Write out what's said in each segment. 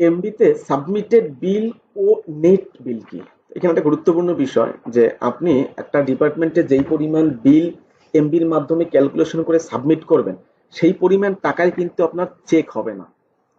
এমবিতে submitted বিল ও net বিল কি? এখানে একটা গুরুত্বপূর্ণ বিষয় যে আপনি একটা ডিপার্টমেন্টে যেই পরিমাণ বিল এমবির মাধ্যমে ক্যালকুলেশন করে সাবমিট করবেন, সেই পরিমাণ টাকায় কিন্তু আপনার চেক হবে না।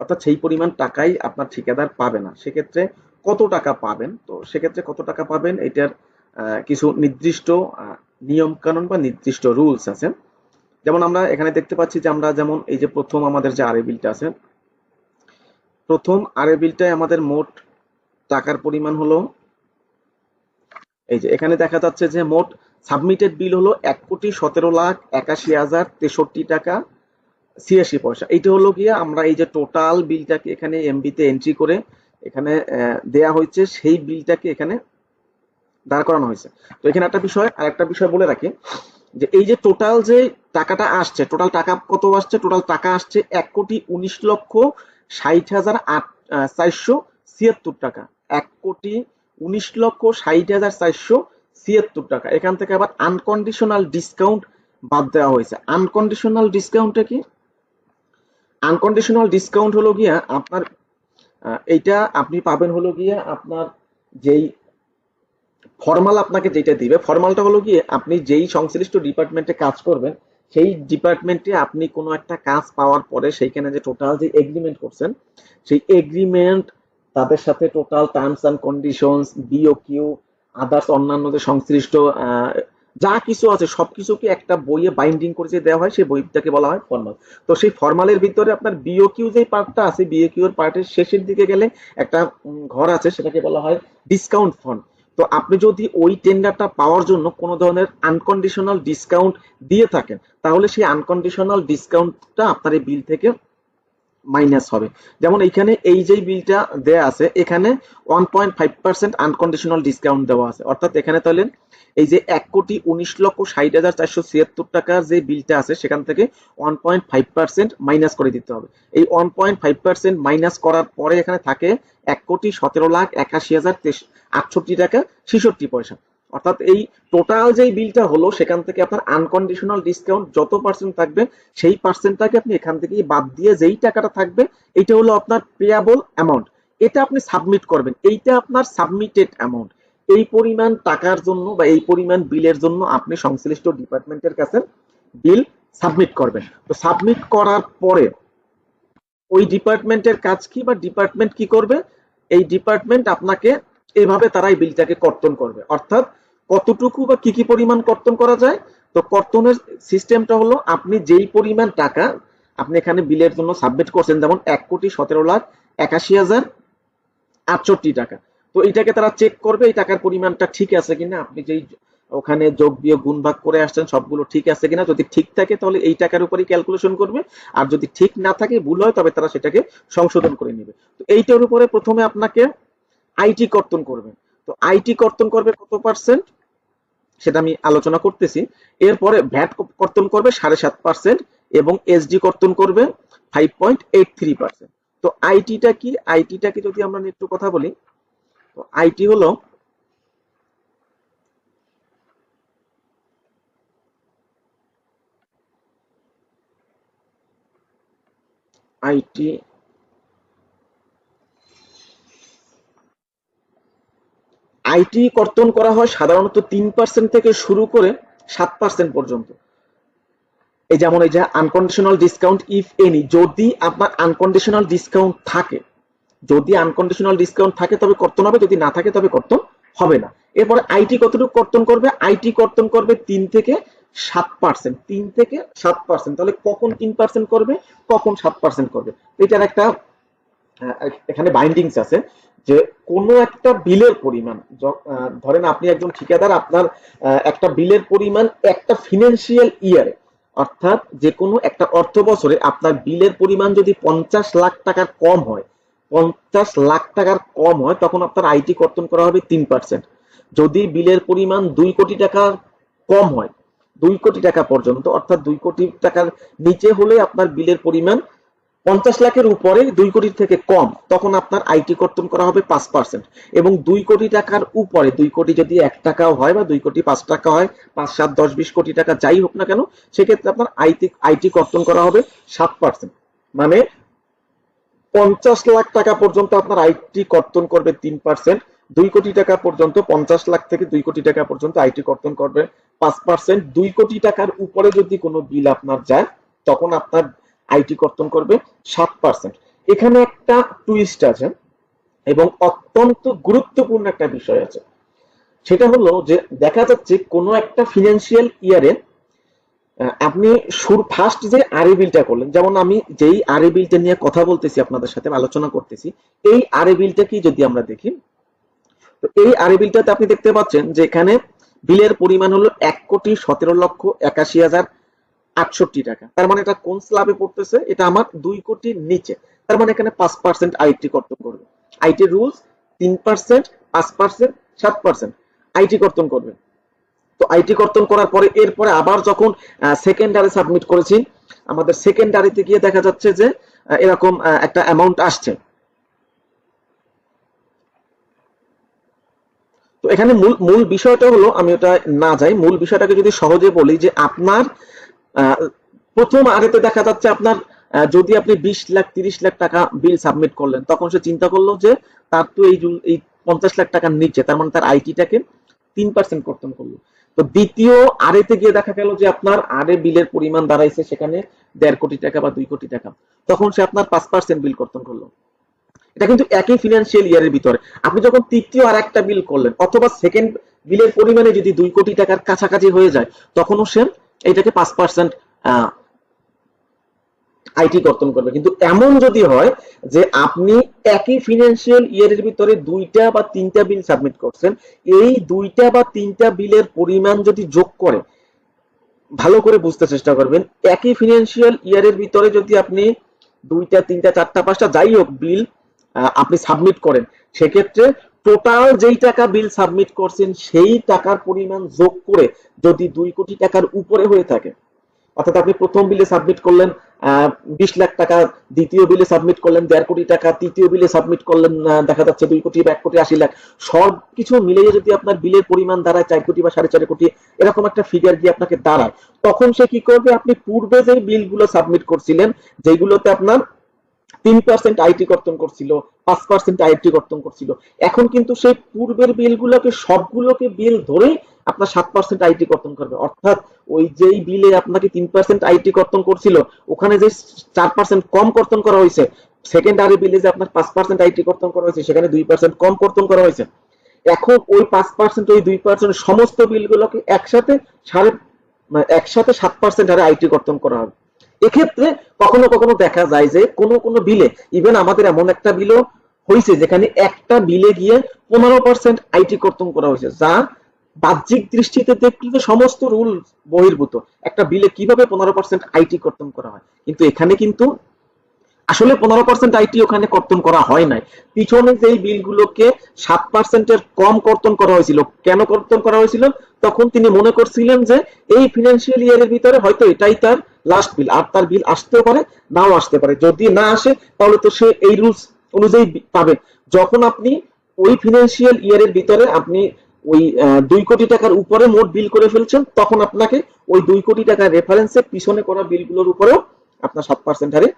অর্থাৎ সেই পরিমাণ টাকাই আপনার ঠিকাদার পাবে না। সেক্ষেত্রে কত টাকা পাবেন? তো সেক্ষেত্রে কত টাকা পাবেন? এটার কিছু নির্দিষ্ট নিয়ম কানুন বা নির্দিষ্ট রুলস আছে। যেমন আমরা এখানে দেখতে পাচ্ছি যে আমরা যেমন এই যে প্রথম আমাদের যে আরে বিলটা আছে প্রথম আরে বিলটায় আমাদের মোট টাকার পরিমাণ হলো, এই যে এখানে দেখা যাচ্ছে যে মোট সাবমিটেড বিল হলো এক কোটি সতেরো লাখ একাশি হাজার তেষট্টি টাকা ছিয়াশি পয়সা। এইটা হলো গিয়ে আমরা এই যে টোটাল বিলটাকে এখানে এমবিতে এন্ট্রি করে এখানে দেয়া হয়েছে, সেই বিলটাকে এখানে দাঁড় করানো হয়েছে। তো এখানে একটা বিষয় আর একটা বিষয় বলে রাখি, যে এই যে টোটাল যে টাকাটা আসছে টোটাল টাকা কত আসছে? টোটাল টাকা আসছে এক কোটি উনিশ লক্ষ ষাট হাজার আট চারশো ছিয়াত্তর টাকা। এক কোটি উনিশ লক্ষ ষাট হাজার চারশো ছিয়াত্তর টাকা। এখান থেকে আবার আনকন্ডিশনাল ডিসকাউন্ট বাদ দেওয়া হয়েছে। আনকন্ডিশনাল ডিসকাউন্টটা কি? আনকন্ডিশনাল ডিসকাউন্ট হলো গিয়া আপনার এইটা আপনি পাবেন হলো গিয়া আপনার যেই ফর্মাল আপনাকে যেটা দিবে ফর্মালটা হলো গিয়ে আপনি যেই সংশ্লিষ্ট ডিপার্টমেন্টে কাজ করবেন সেই ডিপার্টমেন্টে আপনি কোনো একটা কাজ পাওয়ার পরে সেইখানে যে টোটাল যে এগ্রিমেন্ট করছেন, সেই এগ্রিমেন্ট তাদের সাথে total terms and conditions BOQ others অন্যান্য যে সংশ্লিষ্ট যা কিছু আছে, সবকিছুকে একটা বইয়ে বাইন্ডিং করে যে দেওয়া হয়, সেই বইটাকে বলা হয় ফর্মাল তো সেই ফর্মালের ভিতরে আপনার বিও কিউ যে পার্টটা আছে বিও কিউ পার্টের শেষের দিকে গেলে একটা ঘর আছে, সেটাকে বলা হয় ডিসকাউন্ট ফন্ড তো আপনি যদি ওই টেন্ডারটা পাওয়ার জন্য কোনো ধরনের আনকন্ডিশনাল ডিসকাউন্ট দিয়ে থাকেন, তাহলে সেই আনকন্ডিশনাল ডিসকাউন্টটা আপনার এই বিল থেকে মাইনাস হবে। যেমন এইখানে এই যে বিলটা দেয়া আছে, এখানে one point five percent unconditional discount দেওয়া আছে। অর্থাৎ এখানে তাহলে এই যে এক কোটি উনিশ লক্ষ ষাট হাজার চারশো ছিয়াত্তর টাকার যে বিলটা আছে, সেখান থেকে one point five percent minus করে দিতে হবে। এই one point five percent minus করার পরে এখানে থাকে এক কোটি সতেরো লাখ একাশি হাজার আটষট্টি টাকা, ছেষট্টি পয়সা। অর্থাৎ এই টোটাল যে বিলটা হলো, সেখান থেকে আপনার আনকন্ডিশনাল ডিসকাউন্ট যত পার্সেন্ট থাকবে, সেই পার্সেন্টটাকে আপনি এখান থেকে বাদ দিয়ে যেই টাকাটা থাকবে, এটা হলো আপনার পেয়াবল অ্যামাউন্ট এটা আপনি সাবমিট করবেন। এইটা আপনার সাবমিটেড অ্যামাউন্ট এই পরিমাণ টাকার জন্য বা এই পরিমাণ বিলের জন্য আপনি সংশ্লিষ্ট ডিপার্টমেন্টের কাছে বিল সাবমিট করবেন। তো সাবমিট করার পরে ওই ডিপার্টমেন্টের কাজ কি বা ডিপার্টমেন্ট কি করবে? এই ডিপার্টমেন্ট আপনাকে এভাবে তারাই বিলটাকে কর্তন করবে। অর্থাৎ কতটুকু বা কি কি পরিমাণ কর্তন করা যায়? তো কর্তনের সিস্টেমটা হলো আপনি যেই পরিমাণ টাকা আপনি এখানে বিলের জন্য সাবমিট করছেন, যেমন এক কোটি সতেরো লাখ একাশি হাজার আটষট্টি টাকা। তো এইটাকে তারা চেক করবে, এই টাকার পরিমাণটা ঠিক আছে কিনা? আপনি যেই ওখানে যোগ বিয়োগ গুণ ভাগ করে আসছেন, সবগুলো ঠিক আছে কিনা? যদি ঠিক থাকে, তাহলে এই টাকার উপরেই ক্যালকুলেশন করবে। আর যদি ঠিক না থাকে, ভুল হয়, তবে তারা সেটাকে সংশোধন করে নেবে। তো এইটার উপরে প্রথমে আপনাকে আইটি কর্তন করবে। তো আইটি কর্তন করবে কত পার্সেন্ট সেটা আমি আলোচনা করতেছি। এরপরে ভ্যাট কর্তন করবে সাড়ে সাত পার্সেন্ট এবং এসডি কর্তন করবে five point eight three percent তো আইটিটা কি? আইটিটাকে যদি আমরা একটু কথা বলি, তো আইটি হলো আইটি আইটি কর্তন করা হয় সাধারণত তিন পার্সেন্ট থেকে শুরু করে সাত পার্সেন্ট পর্যন্ত। এই যেমন এই যে আনকন্ডিশনাল ডিসকাউন্ট ইফ এনি যদি আপনার আনকন্ডিশনাল ডিসকাউন্ট থাকে, যদি আনকন্ডিশনাল ডিসকাউন্ট থাকে তবে কর্তন হবে, যদি না থাকে তবে কর্তন হবে না। এরপরে আইটি কতটুকু কর্তন করবে? আইটি কর্তন করবে তিন থেকে সাত পার্সেন্ট তিন থেকে সাত পার্সেন্ট তাহলে কখন তিন পার্সেন্ট করবে? কখন সাত পার্সেন্ট করবে? এটার একটা এখানে বাইন্ডিংস আছে যে কোনো একটা বিলের পরিমাণ ধরেন আপনি একজন ঠিকাদার, আপনার একটা বিলের পরিমাণ একটা ফিনান্সিয়াল ইয়ারে অর্থাৎ যে কোনো একটা অর্থ বছরে আপনার বিলের পরিমাণ যদি পঞ্চাশ লাখ টাকার কম হয়, পঞ্চাশ লাখ টাকার কম হয়, তখন আপনার আইটি কর্তন করা হবে তিন পার্সেন্ট যদি বিলের পরিমাণ দুই কোটি টাকার কম হয়, দুই কোটি টাকা পর্যন্ত, অর্থাৎ দুই কোটি টাকার নিচে হলে আপনার বিলের পরিমাণ পঞ্চাশ লাখের উপরে দুই কোটি থেকে কম, তখন আপনার আইটি কর্তন করা হবে পাঁচ পার্সেন্ট। এবং দুই কোটি টাকার উপরে, দুই কোটি যদি এক টাকাও হয় বা দুই কোটি পাঁচ টাকা হয়, পাঁচ, সাত, দশ, বিশ কোটি টাকা যাই হোক না কেন, সেক্ষেত্রে আপনার আইটি আইটি কর্তন করা হবে সাত পার্সেন্ট। মানে পঞ্চাশ লাখ টাকা পর্যন্ত আপনার আইটি কর্তন করবে তিন পার্সেন্ট, দুই কোটি টাকা পর্যন্ত পঞ্চাশ লাখ থেকে দুই কোটি টাকা পর্যন্ত আইটি কর্তন করবে পাঁচ পার্সেন্ট। দুই কোটি টাকার উপরে যদি কোনো বিল আপনার যায়, তখন আপনার আইটি কর্তন করবে সাত পার্সেন্ট এখানে একটা টুইস্ট আছে এবং অত্যন্ত গুরুত্বপূর্ণ একটা বিষয় আছে। সেটা হলো যে দেখা যাচ্ছে কোনো একটা ফিনান্সিয়াল ইয়ারে আপনি সুর ফার্স্ট যে আরে বিলটা করলেন, যেমন আমি যেই আরে বিলটা নিয়ে কথা বলতেছি আপনাদের সাথে, আলোচনা করতেছি, এই আরে বিলটা কি যদি আমরা দেখি, তো এই আরে বিলটাতে আপনি দেখতে পাচ্ছেন যে এখানে বিলের পরিমাণ হলো এক কোটি সতেরো লক্ষ একাশি হাজার আটষট্টি টাকা। তার মানে এটা কোন স্ল্যাবে পড়তেছে? এটা আমার দুই কোটির নিচে। তার মানে এখানে পাঁচ পার্সেন্ট আইটি কর্তন করবে। আইটি রুলস তিন পার্সেন্ট পাঁচ পার্সেন্ট সাত পার্সেন্ট আইটি কর্তন করবে। তো আইটি কর্তন করার পরে এরপরে আবার যখন সেকেন্ডারি সাবমিট করেছি আমাদের সেকেন্ডারিতে গিয়ে দেখা যাচ্ছে যে এরকম একটা অ্যামাউন্ট আসছে। তো এখানে মূল মূল বিষয়টা হলো আমি ওটা না যাই মূল বিষয়টাকে যদি সহজে বলি যে আপনার আহ, প্রথম আরেতে দেখা যাচ্ছে আপনার যদি আপনি বিশ লাখ, তিরিশ লাখ টাকা বিল সাবমিট করলেন, তখন সে চিন্তা করল যে তার তো এই এই পঞ্চাশ লাখ টাকার নিচে, তার মানে তার আইটিটাকে তিন পার্সেন্ট কর্তন করল। তো দ্বিতীয় আরেতে গিয়ে দেখা গেল যে আপনার আরে বিলের পরিমাণ দাঁড়াইছে সেখানে দেড় কোটি টাকা বা দুই কোটি টাকা। তখন সে আপনার পাঁচ পার্সেন্ট বিল কর্তন করল। এটা কিন্তু একই ফিনান্সিয়াল ইয়ারের ভিতরে। আপনি যখন তৃতীয় আর একটা বিল করলেন, অথবা সেকেন্ড বিলের পরিমাণে যদি দুই কোটি টাকার কাছাকাছি হয়ে যায়, তখনও সে এটাকে পাঁচ পার্সেন্ট আইটি কর্তন করবে। কিন্তু এমন যদি হয় যে আপনি একই ফিনান্সিয়াল ইয়ারের ভিতরে দুইটা বা তিনটা বিল সাবমিট করছেন, এই দুইটা বা তিনটা বিলের পরিমাণ যদি যোগ করে, ভালো করে বুঝতে চেষ্টা করবেন, একই ফিনান্সিয়াল ইয়ারের ভিতরে যদি আপনি দুইটা, তিনটা, চারটা, পাঁচটা যাই হোক বিল আপনি সাবমিট করেন, সেক্ষেত্রে টোটাল যেই টাকা বিল সাবমিট করছেন, সেই টাকার পরিমাণ যোগ করে যদি দুই কোটি টাকার উপরে হয়ে থাকে, অর্থাৎ আপনি প্রথম বিলে সাবমিট করলেন বিশ লাখ টাকা, দ্বিতীয় বিলে সাবমিট করলেন, দেড় কোটি টাকা, তৃতীয় বিলে সাবমিট করলেন দেখা যাচ্ছে দুই কোটি এক কোটি আশি লাখ, সব কিছু মিলিয়ে যদি আপনার বিলের পরিমাণ দাঁড়ায় চার কোটি বা সাড়ে চার কোটি, এরকম একটা ফিগার গিয়ে আপনাকে দাঁড়ায়। তখন সে কি করবে? আপনি পূর্বে যে বিলগুলো সাবমিট করছিলেন যেগুলোতে আপনার তিন পার্সেন্ট আইটি কর্তন করছিল পাঁচ পার্সেন্ট আইটি কর্তন করছিল। এখন কিন্তু সেই পূর্বের বিলগুলোকে, সবগুলোকে বিল ধরেই আপনার সাত পার্সেন্ট আইটি কর্তন করবে। অর্থাৎ ওই যেই বিলে আপনাকে তিন পার্সেন্ট আইটি কর্তন করছিল, ওখানে যে চার পার্সেন্ট কম কর্তন করা হয়েছে সেকেন্ডারি বিলে যে আপনার পাঁচ পার্সেন্ট আইটি কর্তন করা হয়েছে, সেখানে দুই পার্সেন্ট কম কর্তন করা হয়েছে। এখন ওই পাঁচ পার্সেন্ট ওই দুই পার্সেন্ট সমস্ত বিলগুলোকে একসাথে সাড়ে মানে একসাথে সাত পার্সেন্ট হারে আইটি কর্তন করা হবে। এক্ষেত্রে কখনো কখনো দেখা যায় যে কোনো কোনো বিলে ইভেন আমাদের এমন একটা বিলও হয়েছে যেখানে একটা বিলে গিয়ে পনেরো পার্সেন্ট আইটি কর্তন করা হয়েছে, যা বাহ্যিক দৃষ্টিতে দেখলে সমস্ত রুল বহির্ভূত। একটা বিলে কীভাবে পনেরো পার্সেন্ট আইটি কর্তন করা হয়? কিন্তু এখানে কিন্তু আসলে পনেরো পার্সেন্ট আইটি ওখানে কর্তন করা হয় নাই। পিছনে যেই বিলগুলোকে সাত পার্সেন্টের কম কর্তন করা হয়েছিল। কেন কর্তন করা হয়েছিল? তখন তিনি মনে করছিলেন যে এই ফিনান্সিয়াল ইয়ারের ভিতরে হয়তো এটাই তার লাস্ট বিল আর তার বিল আসতেও পারে, নাও আসতে পারে। যদি না আসে, তাহলে তো সে এই রুলস অনুযায়ী পাবে যখন আপনি ওই ফিনান্সিয়াল ইয়ারের ভিতরে আপনি ওই দুই কোটি টাকার উপরে মোট বিল করে ফেলছেন, তখন আপনাকে ওই দুই কোটি টাকার রেফারেন্সে পিছনে করা বিলগুলোর উপরেও আপনার সাত পার্সেন্ট হারে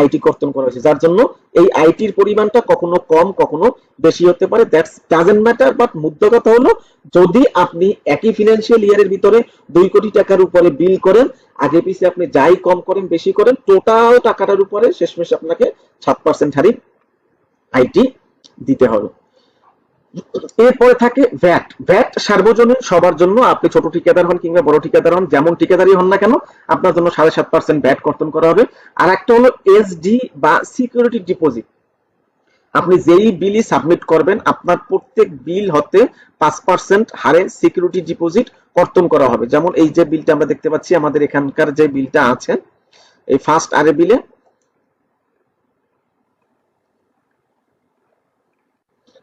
আইটি কর্তন করা হয়েছে। যার জন্য এই আইটির পরিমাণটা কখনো কম, কখনো বেশি হতে পারে। দ্যাটস ডাজেন্ট ম্যাটার বাট মুদ্রা কথা হলো, যদি আপনি একই ফিনান্সিয়াল ইয়ারের ভিতরে দুই কোটি টাকার উপরে বিল করেন, আগে পিছিয়ে আপনি যাই কম করেন, বেশি করেন টোটাল টাকাটার উপরে শেষমেশ আপনাকে সাত পার্সেন্ট হারি আইটি দিতে হবে। এরপরে থাকে ভ্যাট ভ্যাট সার্বজনীন, সবার জন্য আপনি ছোট ঠিকাদার হন কিংবা বড় ঠিকাদার হন, যেমন ঠিকাদারই হন না কেন, আপনার জন্য সাড়ে সাত পার্সেন্ট ভ্যাট কর্তন করা হবে। আর একটা হলো এসডি বা সিকিউরিটি ডিপোজিট আপনি যেই বিলই সাবমিট করবেন, আপনার প্রত্যেক বিল হতে পাঁচ পার্সেন্ট হারে সিকিউরিটি ডিপোজিট কর্তন করা হবে। যেমন এই যে বিলটা আমরা দেখতে পাচ্ছি, আমাদের এখানকার যে বিলটা আছে, এই ফার্স্ট আরে বিলে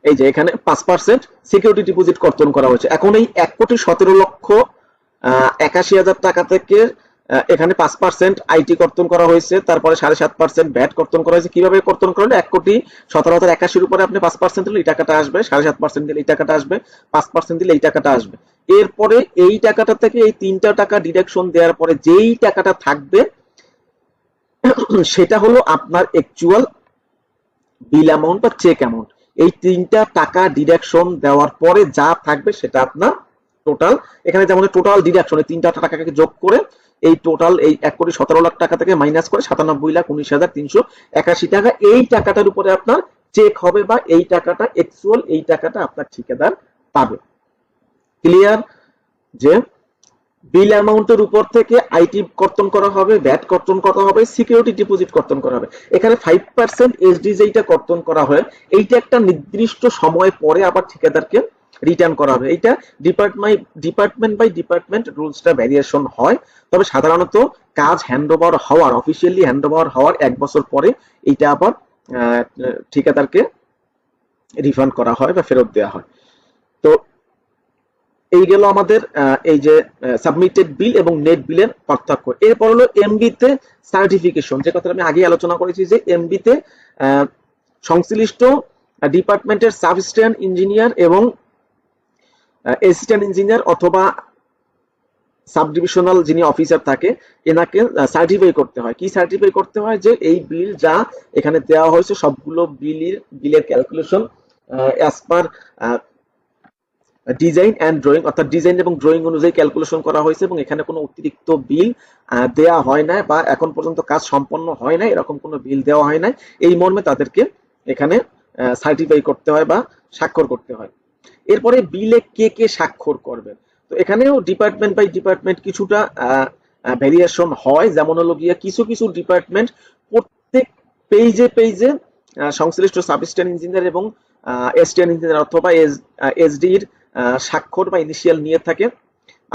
এই যে এখানে পাঁচ পার্সেন্ট সিকিউরিটি ডিপোজিট কর্তন করা হয়েছে। এখন এই এক কোটি সতেরো লক্ষ একাশি হাজার টাকা থেকে এখানে পাঁচ পার্সেন্ট আইটি কর্তন করা হয়েছে, তারপরে সাড়ে সাত পার্সেন্ট ভ্যাট কর্তন করা হয়েছে। কীভাবে কর্তন করা করলে এক কোটি সতেরো হাজার একাশির উপরে আপনি পাঁচ পার্সেন্ট দিলে এই টাকাটা আসবে, সাড়ে সাত পার্সেন্ট দিলে এই টাকাটা আসবে, পাঁচ পার্সেন্ট দিলে এই টাকাটা আসবে। এরপরে এই টাকাটা থেকে এই তিনটা টাকা ডিডাকশন দেওয়ার পরে যেই টাকাটা থাকবে, সেটা হলো আপনার অ্যাকচুয়াল বিল অ্যামাউন্ট বা চেক অ্যামাউন্ট এই তিনটা টাকা ডিডাকশন দেওয়ার পরে যা থাকবে সেটা আপনার টোটাল এখানে যেমন টোটাল ডিডাকশন এই তিনটা টাকাকে যোগ করে এই টোটাল এই এক কোটি সতেরো লাখ টাকা থেকে মাইনাস করে সাতানব্বই লাখ উনিশ হাজার তিনশো একাশি টাকা। এই টাকাটার উপরে আপনার চেক হবে বা এই টাকাটা অ্যাকচুয়াল এই টাকাটা আপনার ঠিকাদার পাবে। ক্লিয়ার যে বিল অ্যামাউন্টের উপর থেকে আইটি কর্তন করা হবে, ভ্যাট কর্তন করা হবে, সিকিউরিটি ডিপোজিট কর্তন করা হবে। এখানে ফাইভ পার্সেন্ট এসডি যেটা কর্তন করা হয়, এইটা একটা নির্দিষ্ট সময় পরে আবার ঠিকাদারকে রিটার্ন করা হবে। এইটা ডিপার্টমেন্ট ডিপার্টমেন্ট বাই ডিপার্টমেন্ট রুলসটা ভ্যারিয়েশন হয়। তবে সাধারণত কাজ হ্যান্ডওভার হওয়ার অফিসিয়ালি হ্যান্ডওভার হওয়ার এক বছর পরে এইটা আবার ঠিকাদারকে রিফান্ড করা হয় বা ফেরত দেওয়া হয়। তো এই গেল আমাদের এই যে সাবমিটেড বিল এবং নেট বিলের পার্থক্য। এরপর হলো এমবি তে সার্টিফিকেশন যে কথাটা আমি আগে আলোচনা করেছি যে এমবি তে সংশ্লিষ্ট ডিপার্টমেন্টের সাবস্টেন্ট ইঞ্জিনিয়ার এবং অ্যাসিস্ট্যান্ট ইঞ্জিনিয়ার অথবা সাব ডিভিশনাল যিনি অফিসার থাকে, এনাকে সার্টিফাই করতে হয়। কি সার্টিফাই করতে হয় যে এই বিল যা এখানে দেওয়া হয়েছে, সবগুলো বিলের বিলের calculation as per design and drawing অর্থাৎ ডিজাইন এবং ড্রয়িং অনুযায়ী ক্যালকুলেশন করা হয়েছে এবং এখানে কোনো অতিরিক্ত বিল দেয়া হয় না বা এখন পর্যন্ত কাজ সম্পন্ন হয় না এরকম কোনো বিল দেওয়া হয় না এই মর্মে তাদেরকে এখানে সার্টিফাই করতে হয় বা স্বাক্ষর করতে হয়। এরপরে বিলে কে কে স্বাক্ষর করবেন তো এখানেও ডিপার্টমেন্ট বাই ডিপার্টমেন্ট কিছুটা ভেরিয়েশন হয়। যেমন হলো গিয়ে কিছু কিছু ডিপার্টমেন্ট প্রত্যেক পেজে পেজে সংশ্লিষ্ট সাবস্টেন্ট ইঞ্জিনিয়ার এবং এসটিএন ইঞ্জিনিয়ার অথবা এস এসডির স্বাক্ষর বা ইনিশিয়াল নিয়ে থাকে।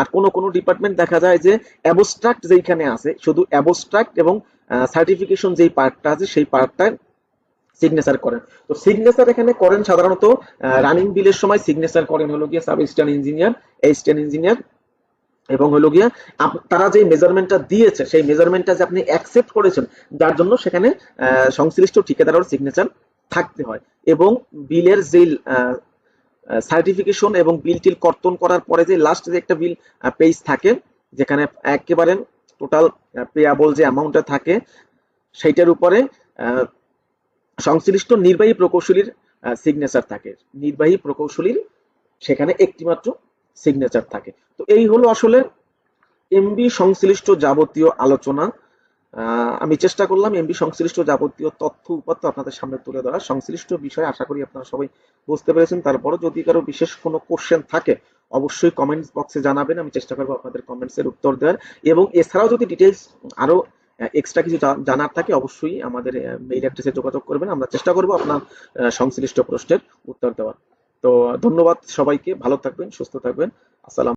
আর কোন কোন ডিপার্টমেন্ট দেখা যায় যে অ্যাবস্ট্রাক্ট যেখানে আছে, শুধু অ্যাবস্ট্রাক্ট এবং সার্টিফিকেশন যেই পার্টটা আছে, সেই পার্টটা সিগনেচার করেন। তো সিগনেচার এখানে করেন সাধারণত রানিং বিলের সময় সিগনেচার করেন হলো গিয়ে সাব স্ট্যান্ড ইঞ্জিনিয়ার এসিস্ট্যান্ট ইঞ্জিনিয়ার এবং হলো গিয়া তারা যে মেজারমেন্টটা দিয়েছে, সেই মেজারমেন্টটা যে আপনি অ্যাকসেপ্ট করেছেন, যার জন্য সেখানে সংশ্লিষ্ট ঠিকাদারের সিগনেচার থাকতে হয়। এবং বিলের যে সার্টিফিকেশন এবং বিল টিল কর্তন করার পরে যে লাস্ট যে একটা বিল পেজ থাকে, যেখানে একেবারে টোটাল পেয়াবল যে অ্যামাউন্টটা থাকে, সেইটার উপরে সংশ্লিষ্ট নির্বাহী প্রকৌশলীর সিগনেচার থাকে। নির্বাহী প্রকৌশলীর সেখানে একটিমাত্র সিগনেচার থাকে। তো এই হলো আসলে এমবি সংশ্লিষ্ট যাবতীয় আলোচনা। আমি চেষ্টা করলাম এমবি সংশ্লিষ্ট যাবতীয় তথ্য উপাত্ত আপনাদের সামনে তুলে ধরা সংশ্লিষ্ট বিষয় আশা করি আপনারা সবাই বুঝতে পেরেছেন। তারপরও যদি কারও বিশেষ কোনো কোশ্চেন থাকে, অবশ্যই কমেন্টস বক্সে জানাবেন। আমি চেষ্টা করব আপনাদের কমেন্টস এর উত্তর দেওয়ার। এবং এছাড়াও যদি ডিটেলস আরও এক্সট্রা কিছু জানার থাকে, অবশ্যই আমাদের মেইল অ্যাড্রেসে যোগাযোগ করবেন। আমরা চেষ্টা করব আপনার সংশ্লিষ্ট প্রশ্নের উত্তর দেওয়ার। তো ধন্যবাদ সবাইকে। ভালো থাকবেন, সুস্থ থাকবেন। আসসালাম